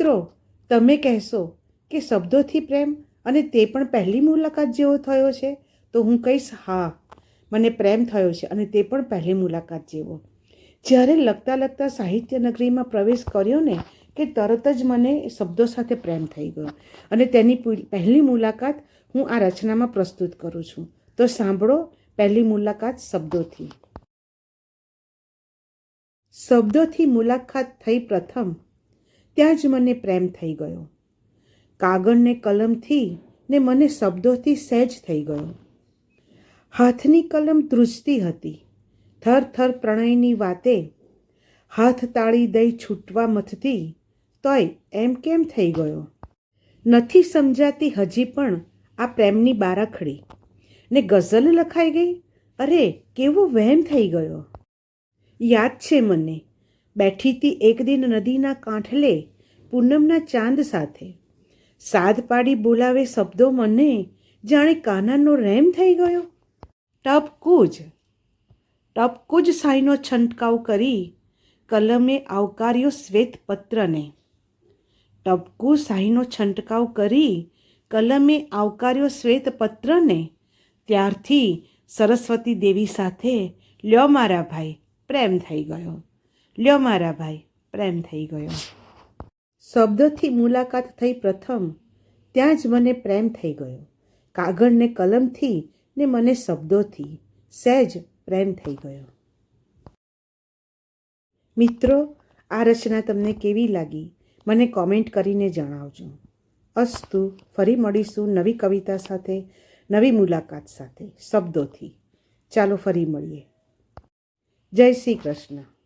મિત્રો, તમે કહેશો કે શબ્દોથી પ્રેમ અને તે પણ પહેલી મુલાકાત જેવો થયો છે? તો હું કહીશ, હા, મને પ્રેમ થયો છે અને તે પણ પહેલી મુલાકાત જેવો. જ્યારે લખતા લખતા સાહિત્ય નગરીમાં પ્રવેશ કર્યો ને, કે તરત જ મને શબ્દો સાથે પ્રેમ થઈ ગયો અને તેની પહેલી મુલાકાત હું આ રચનામાં પ્રસ્તુત કરું છું. તો સાંભળો પહેલી મુલાકાત શબ્દોથી. શબ્દોથી મુલાકાત થઈ પ્રથમ ત્યાં જ મને પ્રેમ થઈ ગયો. કાગળને કલમથી ને મને શબ્દોથી સહેજ થઈ ગયો. હાથની કલમ ધ્રુજતી હતી. થર થર પ્રણયની વાતે હાથ તાળી દઈ છૂટવા મથતી તોય એમ કેમ થઈ ગયો? નથી સમજાતી હજી પણ આ પ્રેમની બારાખડી. ને ગઝલ લખાઈ ગઈ? અરે, કેવો વહેમ થઈ ગયો. યાદ છે મને બેઠી હતી એક દિન નદીના કાંઠલે પૂનમના ચાંદ સાથે. સાદ પાડી બોલાવે શબ્દો મને, જાણે કાનાનો રેમ થઈ ગયો. ટપકુજ ટપકુજ સાઈનો છંટકાવ કરી, કલમે આવકાર્યો શ્વેત પત્રને. ટપકુ સાઈનો છંટકાવ કરી, કલમે આવકાર્યો શ્વેત પત્રને. ત્યારથી સરસ્વતી દેવી સાથે, લ્યો મારા ભાઈ, પ્રેમ થઈ ગયો. લ્યો મારા ભાઈ, પ્રેમ થઈ ગયો. શબ્દોથી મુલાકાત થઈ પ્રથમ, ત્યાં જ મને પ્રેમ થઈ ગયો. કાગળને કલમથી ને મને શબ્દોથી, સહેજ પ્રેમ થઈ ગયો. મિત્રો, આ રચના તમને કેવી લાગી? મને કોમેન્ટ કરીને જણાવજો. અસ્તુ, ફરી મળીશું નવી કવિતા સાથે, નવી મુલાકાત સાથે, શબ્દોથી. ચાલો ફરી મળીએ. જય શ્રી કૃષ્ણ.